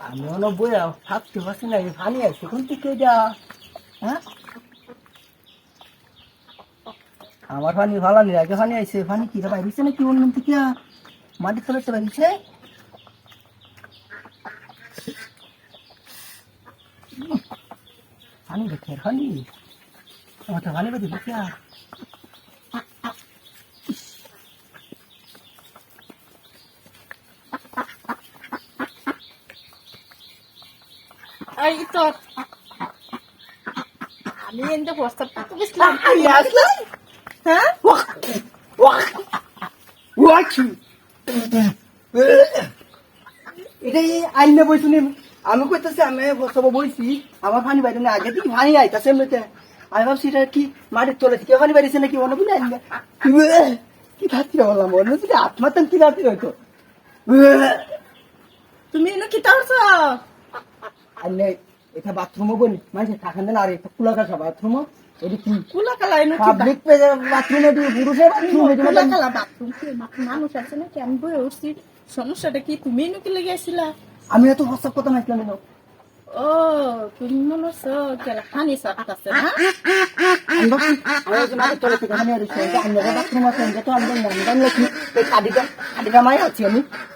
আমি ভাবতে পারছি না, এই আছে, কোন থেকে যা হ্যাঁ? আমার পানি ভালো নেই আগে পানি আইছে পানি কি বাইরেছে নাকি অন্য থেকে? মাটির তো বাইরেছে পানি দেখে পানি আমার তো পানি বেঁধে এই তো। আমি এনতে প্রস্তাব করতে গেছিলাম আসলাম হ্যাঁ? এটাই আইনে বইছি আমি কইতেছি আমি সব বইছি আমার পানি বাইরে না আগে থেকে পানি আইতাছে এমনিতে। আমি ভাবছি এটা কি মাটির তলে থেকে পানি বাইরেছে নাকি মনে বলে আইনে? কি খাচ্ছি বললাম মনে হচ্ছে যে আত্মাতান কি হয়তো? তুমি এনে কি আইনে এটা বাথরুমও বলি মানে থাকেন না আর এটা খোলা কাছা বাথরুমও এটা কি? কুলা কালা এনে কি পাবলিক বাথরুম এটি পুরুষের বাথরুম কুলা কালা বাথরুম কি? মানুষ আছে নাকি? আমি বই উঠছি। সমস্যাটা কি? তুমি এনে কি লেগে আসিলা আমি এত হস্তাব কথা মাইছিলাম না ও তুমি মনে হচ্ছে গেলা পানি সাপতাছে না আমি আমি আমি বাথরুম আছে এটা তো আমি জানি না আমি জানলে কি এই কাদিটা কাদিটা মাই আছি আমি। কি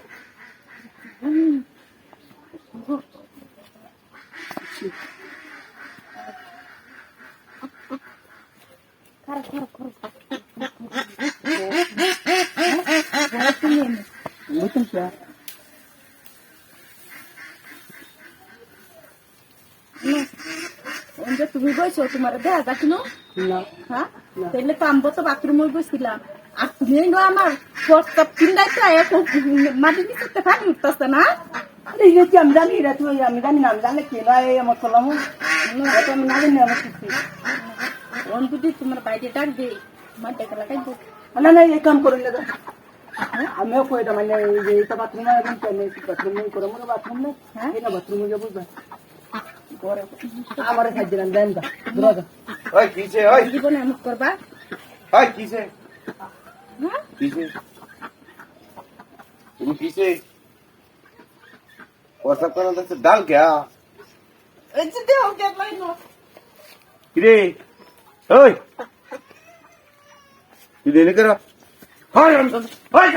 তুমি বইছো তোমার দেখা যাক না। তাহলে তো আমবো তো বাথরুমে বসছিলাম আর তুমি আমার। কিনলাই তো এখন মাটি নিচে পানি উঠতেছে না। আরে এই যে আমি জানি রে তুই আমি জানি না আমি জানি কি না এই আমার করলাম এটা আমি না জানি আমার কিছু ওন যদি তোমার বাইরে ডাক দে মাটি কালা কাই দে। না না এই কাম করুন না আমিও কই এটা মানে এই যে এটা বাথরুম না এখন কেন? বাথরুম নেই করে মনে বাথরুম না হ্যাঁ? এটা বাথরুমে যাব করে আমার খাই দিলাম দেন দা ওই কিসে ওই? জীবনে আমুক করবা? ওই কিসে? তুমি কিসে প্রসাব করা যাচ্ছে ডাল কে কিরে? ওই তুই দেনে করো হয় রাম ওই